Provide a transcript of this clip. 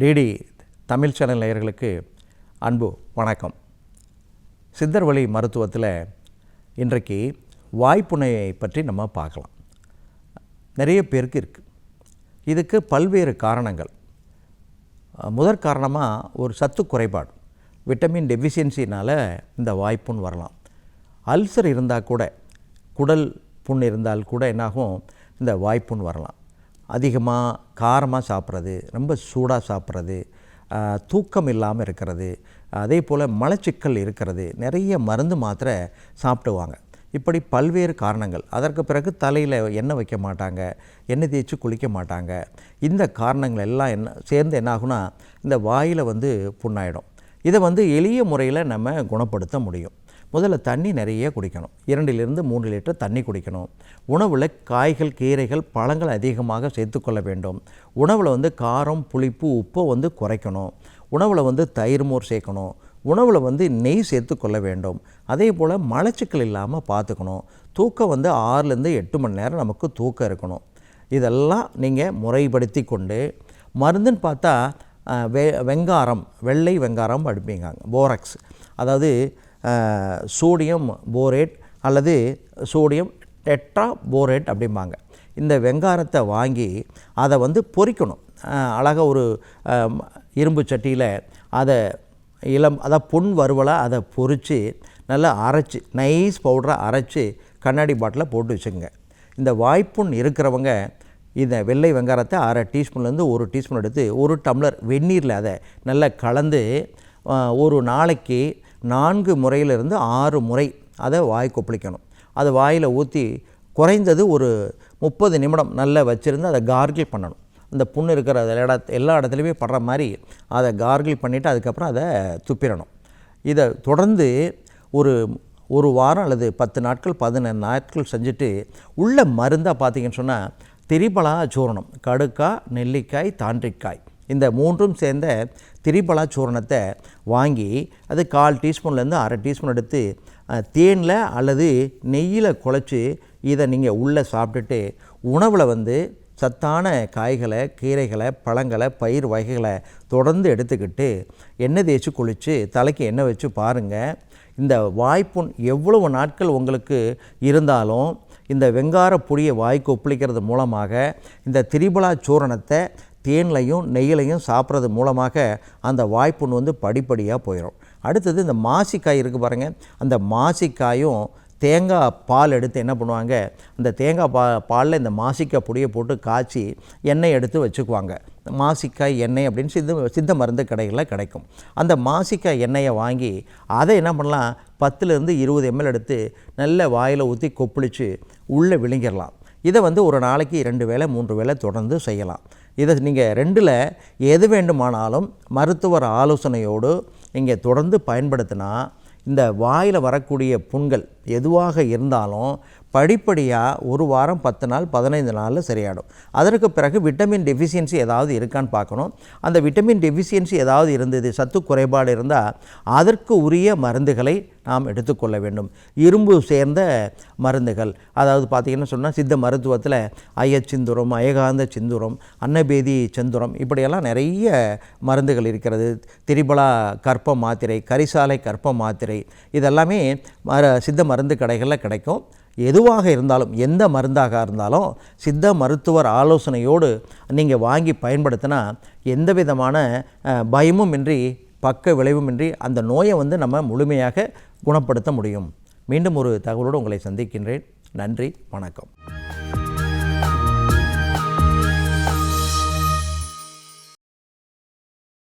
DD Tamil channel நேயர்களுக்கு அன்பு வணக்கம். சித்தர் வழி மருத்துவத்தில் இன்றைக்கு வாய்ப்புனையை பற்றி நம்ம பார்க்கலாம். நிறைய பேருக்கு இருக்குது இதுக்கு பல்வேறு காரணங்கள். முதற்காரணமாக முதற் காரணமாக ஒரு சத்து குறைபாடு. விட்டமின் டெஃபிஷியன்சினால் இந்த வாய்ப்புண் வரலாம். அல்சர் இருந்தால் கூட குடல் புண் இருந்தால் கூட என்னாகும் இந்த வாய்ப்புண் வரலாம். அதிகமாக காரமாக சாப்பிட்றது ரொம்ப சூடாக சாப்பிட்றது தூக்கம் இல்லாமல் இருக்கிறது அதே போல் மலச்சிக்கல் இருக்கிறது நிறைய மருந்து மாத்திரை சாப்பிடுவாங்க. இப்படி பல்வேறு காரணங்கள். அதற்கு பிறகு தலையில் எண்ணெய் வைக்க மாட்டாங்க எண்ணெய் தேய்ச்சி குளிக்க மாட்டாங்க. இந்த காரணங்கள் எல்லாம் என்ன சேர்ந்து என்ன ஆகுனா இந்த வாயில் வந்து புண்ணாயிடும். இதை வந்து எளிய முறையில் நம்ம குணப்படுத்த முடியும். முதல்ல தண்ணி நிறைய குடிக்கணும். இரண்டிலிருந்து மூன்று லிட்டர் தண்ணி குடிக்கணும். உணவில் காய்கள் கீரைகள் பழங்கள் அதிகமாக சேர்த்துக்கொள்ள வேண்டும். உணவில் வந்து காரம் புளிப்பு உப்பை வந்து குறைக்கணும். உணவில் வந்து தயிர் மோர் சேர்க்கணும். உணவில் வந்து நெய் சேர்த்துக்கொள்ள வேண்டும். அதே போல் மலச்சிக்கல் இல்லாமல் பார்த்துக்கணும் தூக்கம் வந்து ஆறுலேருந்து எட்டு மணி நேரம் நமக்கு தூக்கம் இருக்கணும். இதெல்லாம் நீங்கள் முறைப்படுத்தி கொண்டு மருந்துன்னு பார்த்தா வெ வெங்காரம் வெள்ளை வெங்காரம் அடிப்பீங்க போரக்ஸ். அதாவது சோடியம் போரேட் அல்லது சோடியம் டெட்ரா போரேட் அப்படிம்பாங்க. இந்த வெங்காரத்தை வாங்கி அதை வந்து பொறிக்கணும். அழகாக ஒரு இரும்பு சட்டியில் அதை இளம் அதான் பொன் வறுவலாக அதை பொரித்து நல்லா அரைச்சி நைஸ் பவுடராக அரைச்சி கண்ணாடி பாட்டிலில் போட்டு வச்சுங்க இந்த வாய்ப்புண் இருக்கிறவங்க இந்த வெள்ளை வெங்காரத்தை அரை டீஸ்பூன்லேருந்து ஒரு டீஸ்பூன் எடுத்து ஒரு டம்ளர் வெந்நீரில் அதை நல்லா கலந்து ஒரு நாளைக்கு நான்கு முறையிலிருந்து ஆறு முறை அதை வாய் கொப்பளிக்கணும். அதை வாயில் ஊற்றி குறைந்தது ஒரு முப்பது நிமிடம் நல்லா வச்சுருந்து அதை கார்கிள் பண்ணணும். அந்த புண்ணு இருக்கிற இட எல்லா இடத்துலையுமே படுற மாதிரி அதை கார்கிள் பண்ணிவிட்டு அதுக்கப்புறம் அதை துப்பிடணும். இதை தொடர்ந்து ஒரு ஒரு வாரம் அல்லது பத்து நாட்கள் பதினஞ்சு நாட்கள் செஞ்சுட்டு உள்ள மருந்தாக பார்த்தீங்கன்னு சொன்னால் திரிபலா சூரணம் கடுக்காய் நெல்லிக்காய் தாண்டிக்காய். இந்த மூன்றும் சேர்ந்த திரிபலா சூரணத்தை வாங்கி அது கால் டீஸ்பூன்லேருந்து அரை டீஸ்பூன் எடுத்து தேனில் அல்லது நெய்யில் குழச்சி இதை நீங்கள் உள்ளே சாப்பிட்டுட்டு உணவில் வந்து சத்தான காய்களை கீரைகளை பழங்களை பயிர் வகைகளை தொடர்ந்து எடுத்துக்கிட்டு எண்ணெய் தேய்ச்சி குளித்து தலைக்கு எண்ணெய் வச்சு பாருங்கள் இந்த வாய்ப்புண் எவ்வளவு நாட்கள் உங்களுக்கு இருந்தாலும் இந்த வெங்கார பொடியை வாய்க்கு ஒப்பளிக்கிறது மூலமாக இந்த திரிபலா சூரணத்தை தேன்லையும் நெய்யிலையும் சாப்பிட்றது மூலமாக அந்த வாய்ப்புண் வந்து படிப்படியாக போயிடும். அடுத்தது இந்த மாசிக்காய் இருக்குது பாருங்கள் அந்த மாசிக்காயும் தேங்காய் பால் எடுத்து என்ன பண்ணுவாங்க? அந்த தேங்காய் பா பாலில் இந்த மாசிக்காய் பொடியை போட்டு காய்ச்சி எண்ணெய் எடுத்து வச்சுக்குவாங்க. மாசிக்காய் எண்ணெய் அப்படின்னு சித்த சித்த மருந்து கடைகளில் கிடைக்கும். அந்த மாசிக்காய் எண்ணெயை வாங்கி அதை என்ன பண்ணலாம்? பத்துலேருந்து இருபது எம்எல் எடுத்து நல்ல வாயில் ஊற்றி கொப்பளித்து உள்ளே விழுங்கிடலாம். இதை வந்து ஒரு நாளைக்கு ரெண்டு வேளை மூன்று வேளை தொடர்ந்து செய்யலாம். இதை நீங்கள் ரெண்டில் எது வேண்டுமானாலும் மருத்துவர் ஆலோசனையோடு நீங்கள் தொடர்ந்து பயன்படுத்தினா இந்த வாயில் வரக்கூடிய புண்கள் எதுவாக இருந்தாலும் படிப்படியாக ஒரு வாரம் பத்து நாள் பதினைந்து நாளில் சரியாயிடும். அதற்கு பிறகு விட்டமின் டெஃபிஷியன்சி ஏதாவது இருக்கான்னு பார்க்கணும். அந்த விட்டமின் டெஃபிஷியன்சி ஏதாவது இருந்தது சத்து குறைபாடு இருந்தால் அதற்கு உரிய மருந்துகளை நாம் எடுத்துக்கொள்ள வேண்டும். இரும்பு சேர்ந்த மருந்துகள். அதாவது பார்த்திங்கன்னு சொன்னால் சித்த மருத்துவத்தில் அயச்சிந்துரம் அயகாந்த சிந்துரம் அன்னபேதி செந்துரம் இப்படியெல்லாம் நிறைய மருந்துகள் இருக்கிறது. திரிபலா கற்ப மாத்திரை கரிசாலை கற்ப மாத்திரை இதெல்லாமே மர சித்த மருந்து கடைகளில் கிடைக்கும். எதுவாக இருந்தாலும் எந்த மருந்தாக இருந்தாலும் சித்த மருத்துவர் ஆலோசனையோடு நீங்கள் வாங்கி பயன்படுத்தினா எந்த விதமான பயமும் இன்றி பக்க விளைவுமின்றி அந்த நோயை வந்து நம்ம முழுமையாக குணப்படுத்த முடியும். மீண்டும் ஒரு தகவலோடு உங்களை சந்திக்கின்றேன். நன்றி வணக்கம்.